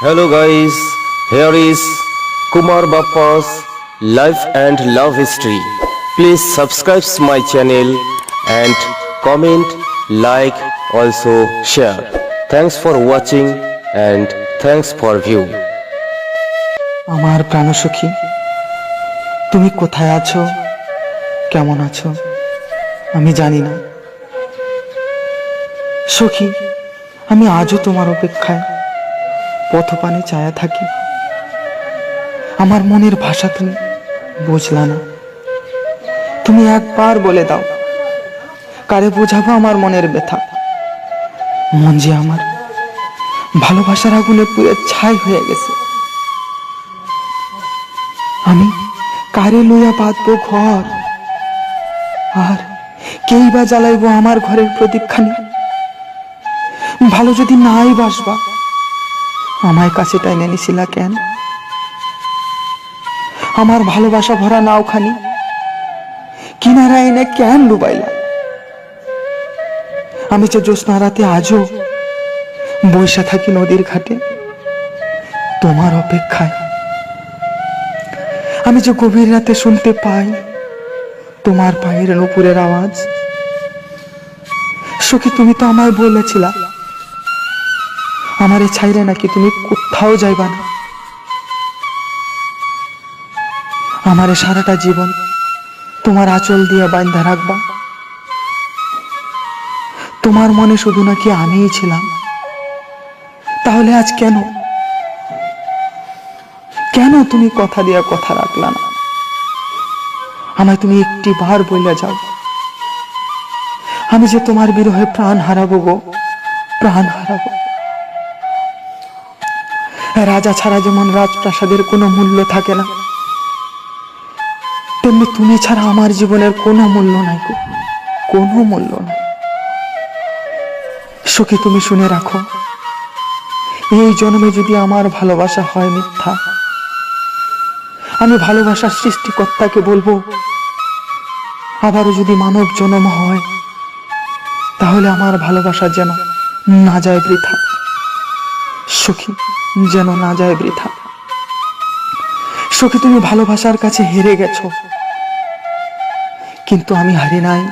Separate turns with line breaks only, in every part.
Hello guys, here is Kumar Bappa's life and love history. Please subscribe my channel and comment, like, also share. Thanks for watching and thanks for view.
আমার প্রাণসখী তুমি কোথায় আছো কেমন আছো আমি জানি না সখী আমি আজও তোমার অপেক্ষায় পথপানে চায়া থাকি। আমার মনের ভাষা তুমি বুঝলা না। তুমি একবার বলে দাও, কারে বোঝাবো আমার মনের ব্যথা? মন যে আমার ভালোবাসার আগুনে পুরে ছাই হয়ে গেছে। আমি কারে লইয়া বাঁধবো ঘর? আর কেই বা জ্বালাইবো আমার ঘরের প্রদীপখানি ভালো যদি নাই বাসবা আমায় কাছে টাইনে নিছিলা কেন? আমার ভালোবাসা ভরা নাওখানি। কিনারা এনে কেন ডুবাইলা? আমি যে জ্যোৎস্না রাতে আজও বৈশা থাকি নদীর ঘাটে, তোমার অপেক্ষায়। আমি যে গভীর রাতে শুনতে পাই তোমার পায়ের নুপুরের আওয়াজ, সখী তুমি তো আমায় বলেছিলা আমারে ছাইরে নাকি তুমি কোথাও যাইবা না। আমারে সারাটা জীবন তোমার আঁচল দিয়ে বান্ধা রাখবা। তোমার মনে শুধু নাকি আমিই ছিলাম। তাহলে আজ কেন? কেন তুমি কথা দিয়া কথা রাখলা না? আমায় তুমি একটি বার বইলা যাও। আমি যে তোমার বিরহে প্রাণ হারাবো গো, প্রাণ হারাবো। রাজা ছাড়া যেমন রাজপ্রাসাদের কোনো মূল্য থাকে না, তেমনি তুমি ছাড়া আমার জীবনের কোনো মূল্য নাই কোনো মূল্য নাই। সখী, তুমি শুনে রাখো, এই জন্মে যদি আমার ভালোবাসা হয় মিথ্যা, আমি ভালোবাসার সৃষ্টিকর্তাকে বলব, আবারও যদি মানব জন্ম হয়, তাহলে আমার ভালোবাসা যেন না যায় বৃথা। সখী যেন না যায় বৃথা। সখী, তুমি ভালোবাসার কাছে হেরে গেছো। কিন্তু আমি হারি নাই।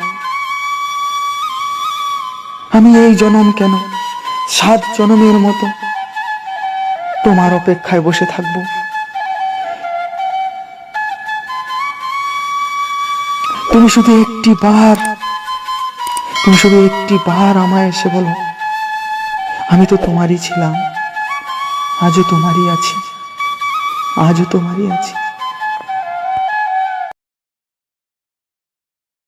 আমি এই জনম কেন? সাত জনমের মতো। তোমার অপেক্ষায় বসে থাকব। তুমি শুধু একটি বার, তুমি শুধু একটি বার আমায় এসে বলো, আমি তো তোমারই ছিলাম। আজও তোমারই আছি। আজও তোমারই আছি।